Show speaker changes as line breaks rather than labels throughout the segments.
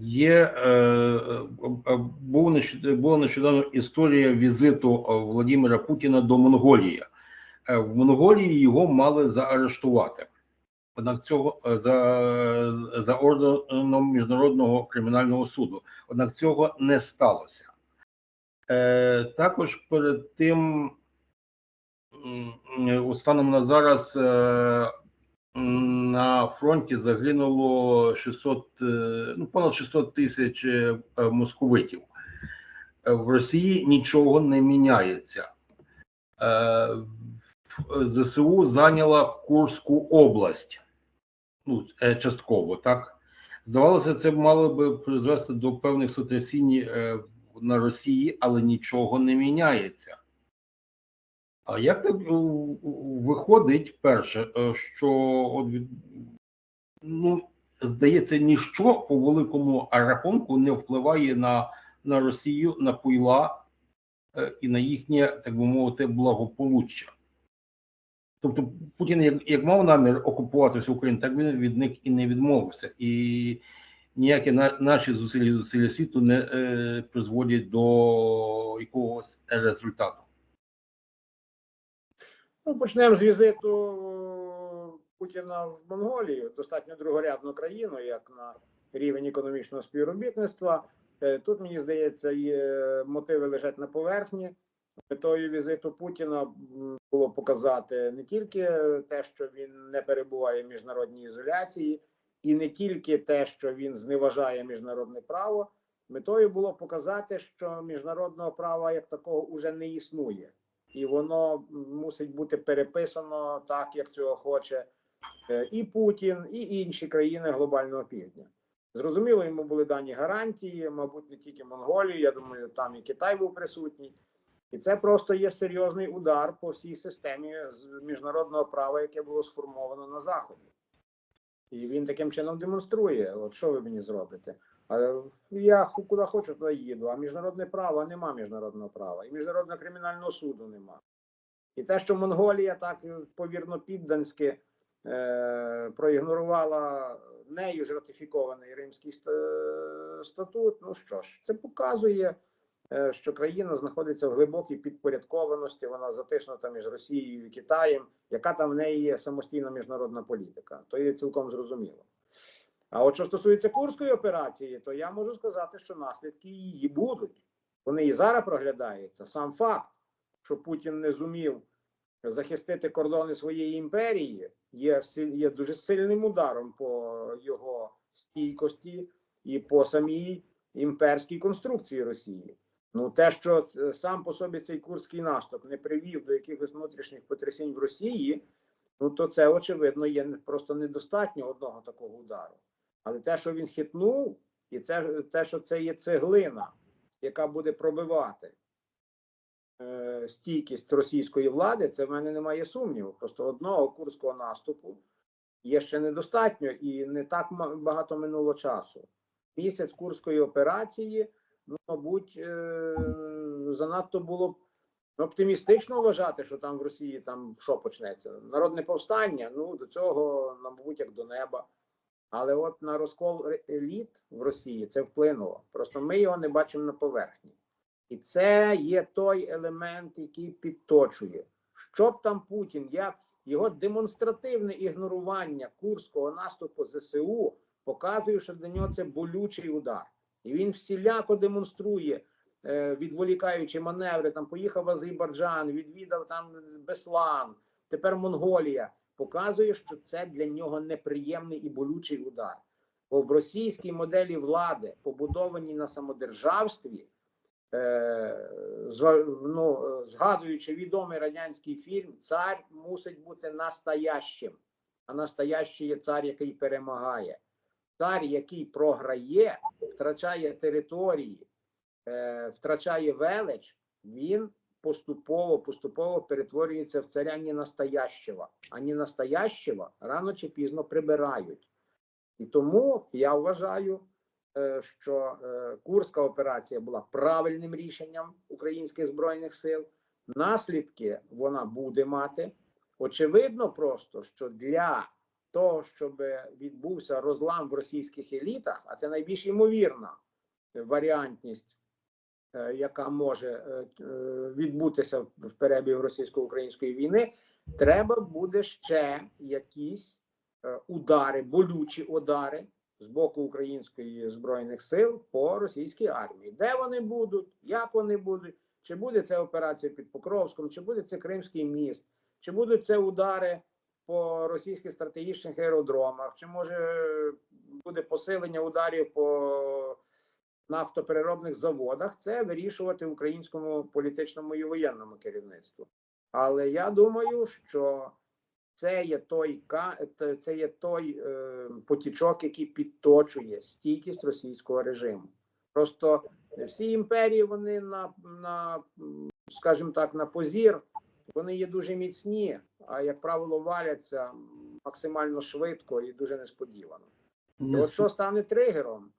Є е, е, е, була нещодавно історія візиту Владимира Путіна до Монголії. В Монголії його мали заарештувати. Однак цього за, за орденом Міжнародного кримінального суду. Однак цього не сталося. Також перед тим, станом на зараз, на фронті загинуло 600, е, ну, понад 600 тисяч е, московитів. Е, В Росії нічого не міняється. ЗСУ зайняла Курську область. Ну, частково, так? Здавалося, це мало би призвести до певних сотрясінь на Росії, але нічого не міняється. А як так е, виходить, перше, е, що от ну, здається, ніщо по великому рахунку не впливає на, на Росію, на пойла е, і на їхнє, так би мовити, благополуччя. Тобто Путін як, як мав намір окупувати всю Україну, так він від них і не відмовився. І ніякі на, наші зусилля зусилля світу не е, призводять до якогось результату.
Ну, почнемо з візиту Путіна в Монголію, достатньо другорядну країну, як на рівень економічного співробітництва. Е, Тут, мені здається, є мотиви лежать на поверхні. Метою візиту Путіна було показати не тільки те, що він не перебуває в міжнародній ізоляції, і не тільки те, що він зневажає міжнародне право. Метою було показати, що міжнародного права як такого уже не існує і воно мусить бути переписано так, як цього хоче е, і Путін, і інші країни глобального півдня. Зрозуміло, йому були дані гарантії, мабуть, не тільки Монголії, я думаю, там і Китай був присутній. І це просто є серйозний удар по всій системі з міжнародного права, яке було сформовано на Заході. І він таким чином демонструє: от що ви мені зробите? Я куди хочу, туди їду. А міжнародне право нема міжнародного права, і міжнародного кримінального суду нема. І те, що Монголія так е, повірно підданськи е, проігнорувала нею ж ратифікований Римський ста- статут, ну що ж, це показує, е, що країна знаходиться в глибокій підпорядкованості, вона затиснута між Росією і Китаєм. Яка там в неї є самостійна міжнародна політика? То є цілком зрозуміло. А от що стосується Курської операції, то я можу сказати, що наслідки її будуть. Вони і зараз проглядаються. Сам факт, що Путін не зумів захистити кордони своєї імперії, є, є дуже сильним ударом по його стійкості і по самій імперській конструкції Росії. Ну, те, що е, сам по собі цей курський наступ не привів до якихось внутрішніх потрясінь в Росії, ну то це очевидно є просто недостатньо одного такого удару. Але те, що він хитнув, і це те, що це є цеглина, яка буде пробивати е, стійкість російської влади, це в мене немає сумніву. Просто одного курського наступу є ще недостатньо і не так багато минуло часу. Місяць курської операції, ну, мабуть, е, занадто було б оптимістично вважати, що там в Росії там що почнеться. Народне повстання, ну до цього, мабуть, як до неба. Але от на розкол еліт в Росії це вплинуло. Просто ми його не бачимо на поверхні. І це є той елемент, який підточує. Що б там Путін, як його демонстративне ігнорування курського наступу ЗСУ показує, що для нього це болючий удар. І він всіляко демонструє, е, відволікаючи маневри, там поїхав в Азербайджан, відвідав там Беслан, тепер Монголія показує, що це для нього неприємний і болючий удар. Бо в російській моделі влади, побудованій на самодержавстві, е, зва- ну, згадуючи відомий радянський фільм, цар мусить бути настоящим. А настоящий є цар, який перемагає. Цар, який програє, втрачає території, е, втрачає велич, він поступово поступово перетворюється в царя не настоящего. А не настоящего рано чи пізно прибирають. І тому я вважаю, е, що е, Курська операція була правильним рішенням українських збройних сил. Наслідки вона буде мати. Очевидно, просто що для того, щоб відбувся розлам в російських елітах, а це найбільш ймовірна варіантність, яка може е, е, відбутися в- перебіг російсько-української війни, треба буде ще якісь е, удари, болючі удари з боку української збройних сил по російській армії. Де вони будуть, як вони будуть, чи буде це операція під Покровськом, чи буде це Кримський міст, чи будуть це удари по російських стратегічних аеродромах, чи може буде посилення ударів по нафтопереробних заводах, це вирішувати українському політичному і воєнному керівництву. Але я думаю, що це є той це є той е, потічок, який підточує стійкість російського режиму. Просто всі імперії вони на, на скажімо так, на позір, вони є дуже міцні, а як правило, валяться максимально швидко і дуже несподівано. І от що стане тригером?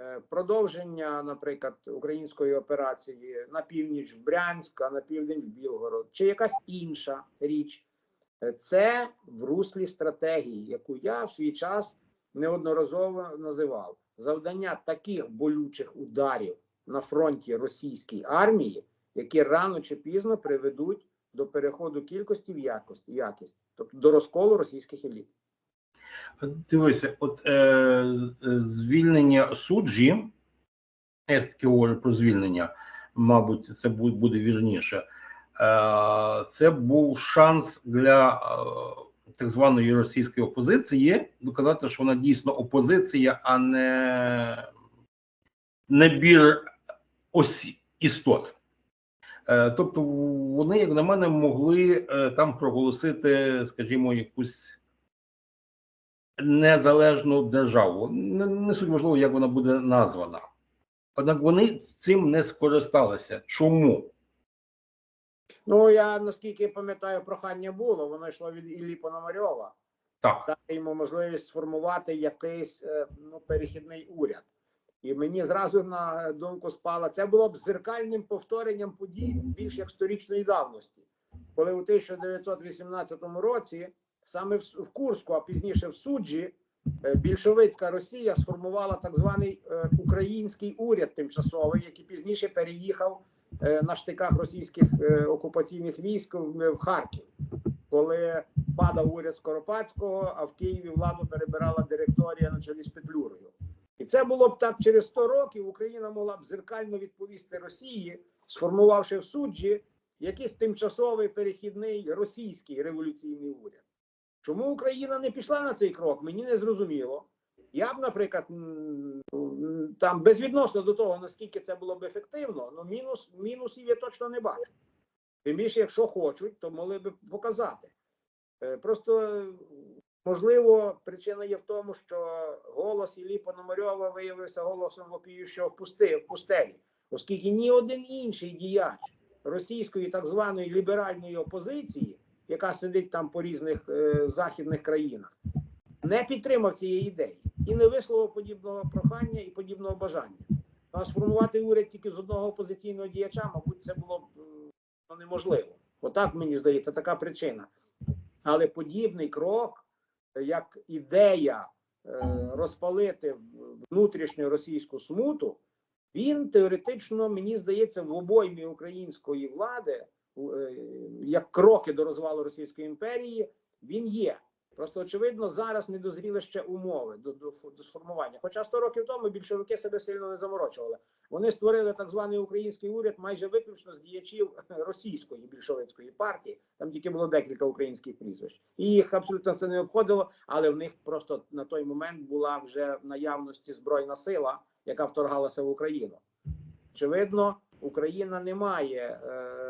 Е, Продовження, наприклад, української операції на північ в Брянськ, а на південь в Білгород, чи якась інша річ. Е, Це в руслі стратегії, яку я в свій час неодноразово називав. Завдання таких болючих ударів на фронті російської армії, які рано чи пізно приведуть до переходу кількості в якість, якість тобто до розколу російських еліт.
Дивися, от е, звільнення суджі, таки про звільнення, мабуть, це буде вірніше. Е, це був шанс для е, так званої російської опозиції доказати, що вона дійсно опозиція, а не набір ось істот. Е, тобто, вони, як на мене, могли е, там проголосити, скажімо, якусь незалежну державу. Не, не суть важливо, як вона буде названа. Однак вони цим не скористалися. Чому?
Ну я наскільки пам'ятаю, прохання було. Воно йшло від Іллі Пономарьова.
Так,
Дати йому можливість сформувати якийсь е, ну, перехідний уряд. І мені зразу на думку спала, це було б зеркальним повторенням подій більш як сторічної давності, коли у 1918 році саме в, Курську, а пізніше в суджі, е, більшовицька Росія сформувала так званий е, український уряд тимчасовий, який пізніше переїхав е, на штиках російських окупаційних військ в Харків, коли падав уряд Скоропадського, а в Києві владу перебирала директорія на чолі з Петлюрою. І це було б так через 100 років. Україна могла б зеркально відповісти Росії, сформувавши в суджі якийсь тимчасовий перехідний російський революційний уряд. Чому Україна не пішла на цей крок? Мені не зрозуміло. Я б, наприклад, там безвідносно до того, наскільки це було б ефективно, ну мінус мінусів я точно не бачу. Тим більше, якщо хочуть, то могли б показати. Е, Просто е, можливо, причина є в тому, що голос Іллі Пономарьова виявився голосом вопіючого в пусти в пустелі, оскільки ні один інший діяч російської так званої ліберальної опозиції, яка сидить там по різних е, західних країнах, не підтримав цієї ідеї і не висловив подібного прохання і подібного бажання. А сформувати уряд тільки з одного опозиційного діяча, мабуть, це було б е, ну, неможливо. Отак мені здається, така причина. Але подібний крок, як ідея е, розпалити внутрішню російську смуту, він теоретично, мені здається, в обоймі української влади, як кроки до розвалу Російської імперії, він є. Просто очевидно, зараз не дозріли ще умови до, до, до сформування. Хоча 100 років тому більшовики себе сильно не заморочували. Вони створили так званий український уряд майже виключно з діячів російської більшовицької партії. Там тільки було декілька українських прізвищ, і їх абсолютно це не обходило. Але в них просто на той момент була вже в наявності збройна сила, яка вторгалася в Україну. Очевидно, Україна не має е,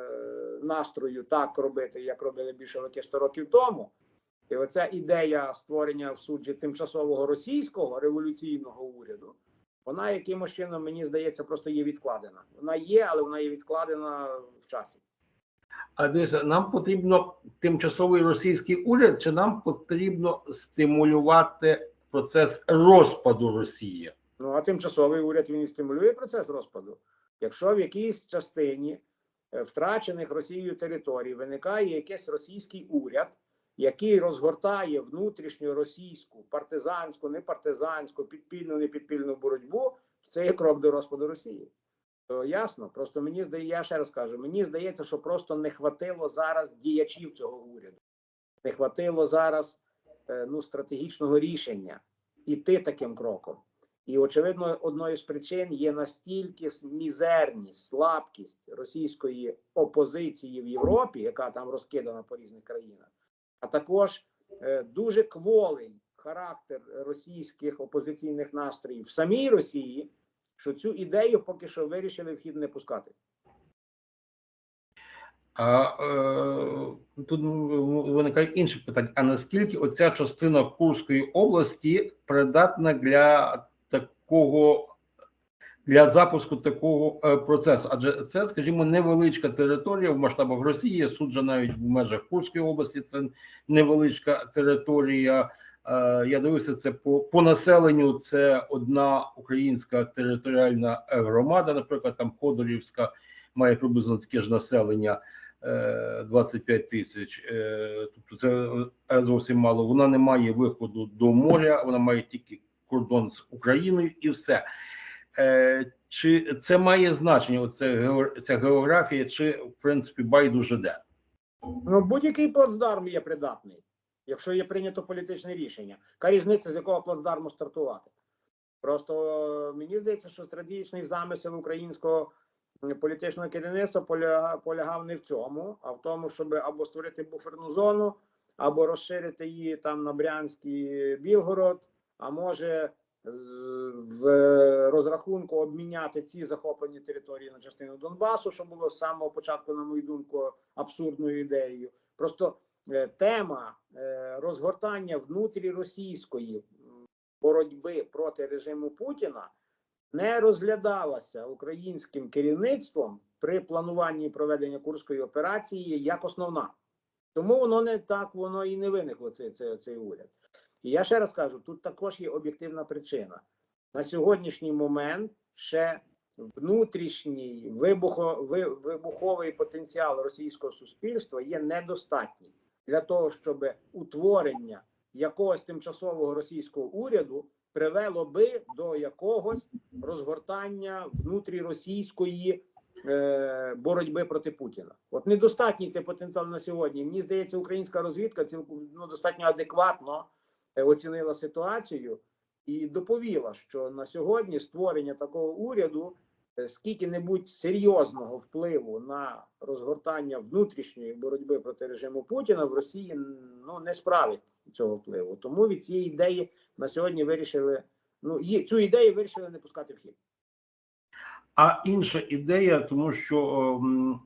настрою так робити, як робили більшовики 100 років тому. І оця ідея створення в суджі тимчасового російського революційного уряду, вона якимось чином, мені здається, просто є відкладена. Вона є, але вона є відкладена в часі.
а дивися, нам потрібно тимчасовий російський уряд, чи нам потрібно стимулювати процес розпаду Росії?
Ну а тимчасовий уряд він і стимулює процес розпаду. Якщо в якійсь частині втрачених Росією територій виникає якийсь російський уряд, який розгортає внутрішню російську партизанську, не партизанську, підпільну, не підпільну боротьбу, це є крок до розпаду Росії. То ясно, просто мені здається, я ще раз кажу, мені здається, що просто не хватило зараз діячів цього уряду, не хватило зараз е, ну, стратегічного рішення іти таким кроком. І очевидно, одною з причин є настільки мізерність, слабкість російської опозиції в Європі, яка там розкидана по різних країнах, а також е, дуже кволий характер російських опозиційних настроїв в самій Росії, що цю ідею поки що вирішили в хід не пускати.
А е, тут виникає інше питання: а наскільки оця частина Курської області придатна для такого для запуску такого е, процесу? Адже це, скажімо, невеличка територія в масштабах Росії, суджа навіть в межах Курської області. Це невеличка територія. Е, я дивився це по, по населенню. Це одна українська територіальна е, громада, наприклад, там Ходорівська має приблизно таке ж населення. е, 25 тисяч, тобто це зовсім мало. Вона не має виходу до моря, вона має тільки кордон з Україною і все. Е, Чи це має значення? Оце ця географія, чи в принципі байдуже де?
Ну, будь-який плацдарм є придатний, якщо є прийнято політичне рішення. Яка різниця, з якого плацдарму стартувати? Просто е, мені здається, що стратегічний замисел українського політичного керівництва поля- полягав не в цьому, а в тому, щоб або створити буферну зону, або розширити її там на Брянський Білгород, а може в розрахунку обміняти ці захоплені території на частину Донбасу, що було з самого початку, на мою думку, абсурдною ідеєю. Просто е, тема е, розгортання внутріросійської боротьби проти режиму Путіна не розглядалася українським керівництвом при плануванні проведення курської операції як основна. Тому воно не так воно і не виникло цей, цей, цей уряд. І я ще раз кажу: тут також є об'єктивна причина. На сьогоднішній момент ще внутрішній вибухо, ви- вибуховий потенціал російського суспільства є недостатній для того, щоб утворення якогось тимчасового російського уряду привело би до якогось розгортання внутріросійської е, боротьби проти Путіна. От недостатній цей потенціал на сьогодні. Мені здається, українська розвідка цілком ну, достатньо адекватно оцінила ситуацію і доповіла, що на сьогодні створення такого уряду е, скільки-небудь серйозного впливу на розгортання внутрішньої боротьби проти режиму Путіна в Росії ну не справить цього впливу. Тому від цієї ідеї на сьогодні вирішили. Ну цю ідею вирішили не пускати в хід.
А інша ідея, тому що ем,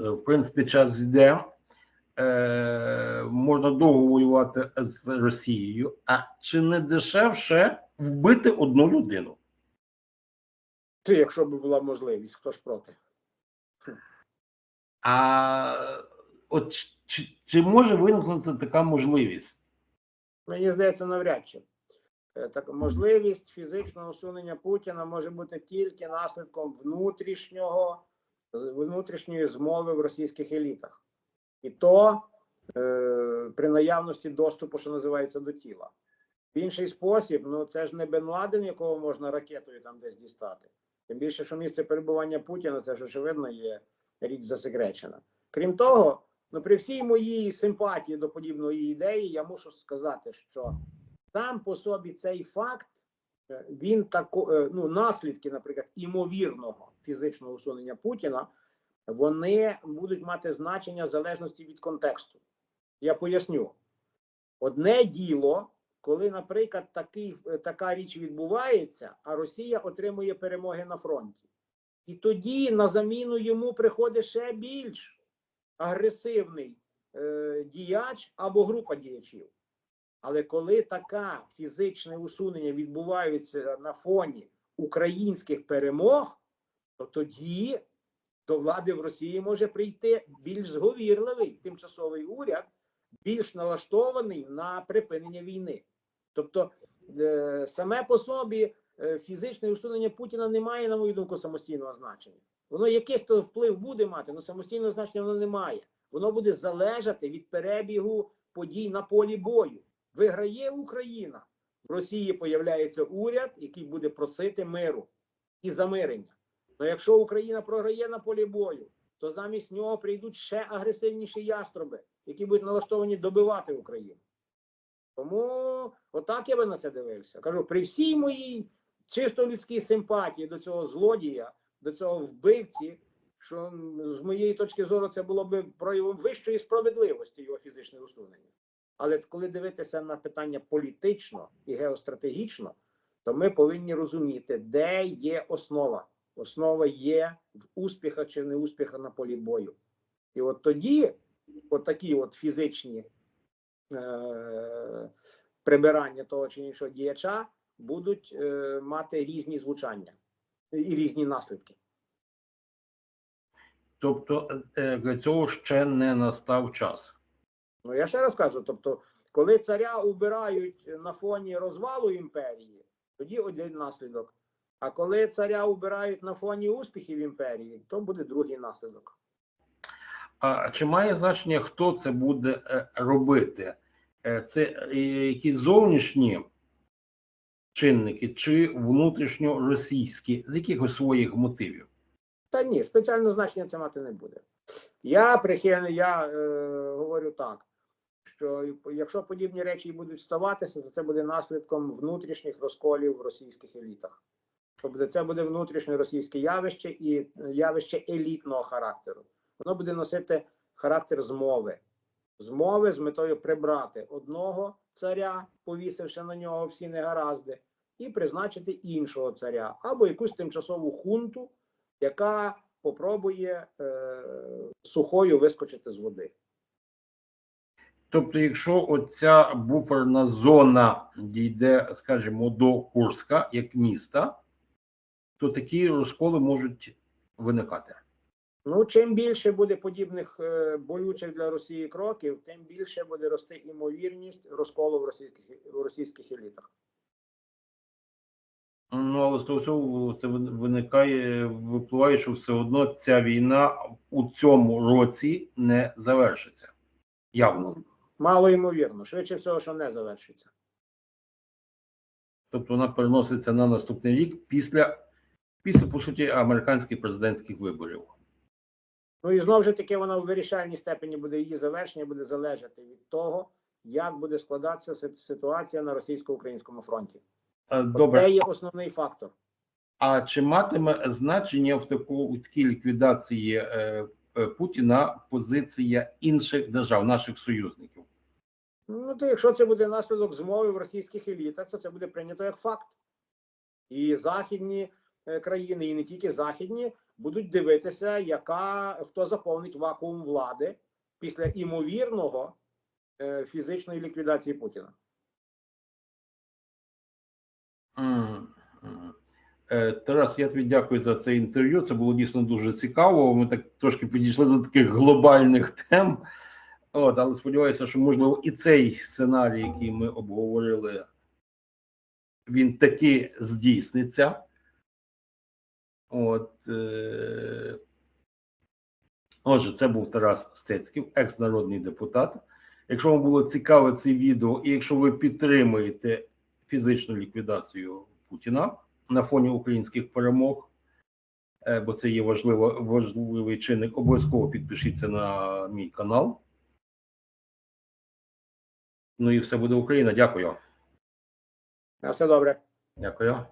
е, в принципі час йде, е, можна довго воювати з Росією, а чи не дешевше вбити одну людину?
Це якщо б була можливість, хто ж проти?
А от чи, чи може виникнути така можливість?
Мені здається, навряд чи. Е, Так, можливість фізичного усунення Путіна може бути тільки наслідком внутрішнього внутрішньої змови в російських елітах, і то е, при наявності доступу, що називається, до тіла. В інший спосіб, ну це ж не Бен Ладен, якого можна ракетою там десь дістати. Тим більше, що місце перебування Путіна, це ж очевидно є річ засекречена. Крім того, ну при всій моїй симпатії до подібної ідеї, я мушу сказати, що сам по собі цей факт е, він тако, е, ну, наслідки, наприклад, імовірного фізичного усунення Путіна, вони будуть мати значення в залежності від контексту. Я поясню. Одне діло, коли, наприклад, такий, така річ відбувається, а Росія отримує перемоги на фронті. І тоді на заміну йому приходить ще більш агресивний е, діяч або група діячів. Але коли таке фізичне усунення відбувається на фоні українських перемог, то тоді до влади в Росії може прийти більш зговірливий тимчасовий уряд, більш налаштований на припинення війни. Тобто, е, саме по собі е, фізичне усунення Путіна не має, на мою думку, самостійного значення. Воно якийсь то вплив буде мати, але самостійного значення воно не має. воно буде залежати від перебігу подій на полі бою. Виграє Україна. В Росії появляється уряд, який буде просити миру і замирення. Но якщо Україна програє на полі бою, то замість нього прийдуть ще агресивніші яструби, які будуть налаштовані добивати Україну. Тому отак я би на це дивився. Кажу, при всій моїй чисто людській симпатії до цього злодія, до цього вбивці, що з моєї точки зору це було б проявом вищої справедливості його фізичне усунення. Але коли дивитися на питання політично і геостратегічно, то ми повинні розуміти, де є основа. Основа є в успіхах чи неуспіхах на полі бою. І от тоді, от такі от фізичні е- прибирання того чи іншого діяча будуть е- мати різні звучання і різні наслідки.
Тобто е, для цього ще не настав час.
Ну я ще раз кажу: тобто, коли царя убирають на фоні розвалу імперії, тоді один наслідок. А коли царя убирають на фоні успіхів імперії, то буде другий наслідок.
А чи має значення, хто це буде е, робити? Е, Це е, якісь зовнішні чинники чи внутрішньоросійські з якихось своїх мотивів?
Та ні, спеціального значення це мати не буде. Я прихильний, я е, говорю так, що якщо подібні речі будуть ставатися, то це буде наслідком внутрішніх розколів в російських елітах. Тобто це буде внутрішнє російське явище і явище елітного характеру. Воно буде носити характер змови. Змови з метою прибрати одного царя, повісивши на нього всі негаразди, і призначити іншого царя або якусь тимчасову хунту, яка попробує е, сухою вискочити з води.
Тобто, якщо оця буферна зона дійде, скажімо, до Курська як міста, то такі розколи можуть виникати.
Ну, чим більше буде подібних е, болючих для Росії кроків, тим більше буде рости імовірність розколу в російських, в російських елітах.
Ну, але з того всього це виникає, випливає, що все одно ця війна у цьому році не завершиться. Явно.
Мало ймовірно, швидше всього, що не завершиться.
Тобто вона переноситься на наступний рік після, після по суті, американських президентських виборів.
Ну і знову ж таки, вона в вирішальній степені буде її завершення, буде залежати від того, як буде складатися ситуація на російсько-українському фронті.
Е, Добре.
Це є основний фактор.
А чи матиме значення в у такій ліквідації е, е, Путіна позиція інших держав, наших союзників?
Ну, то якщо це буде наслідок змови в російських елітах, то це буде прийнято як факт. І західні країни, і не тільки західні, будуть дивитися, яка хто заповнить вакуум влади після імовірного е, фізичної ліквідації Путіна.
Е, Тарас, я тобі дякую за це інтерв'ю. Це було дійсно дуже цікаво. Ми так трошки підійшли до таких глобальних тем. От, але сподіваюся, що можливо і цей сценарій, який ми обговорили, він таки здійсниться. От, е... Отже, це був Тарас Стецьків, екс-народний депутат. Якщо вам було цікаве це відео, і якщо ви підтримуєте фізичну ліквідацію Путіна на фоні українських перемог, е, бо це є важливо, важливий чинник, обов'язково підпишіться на мій канал. Ну і все буде Україна. Дякую.
На все добре.
Дякую.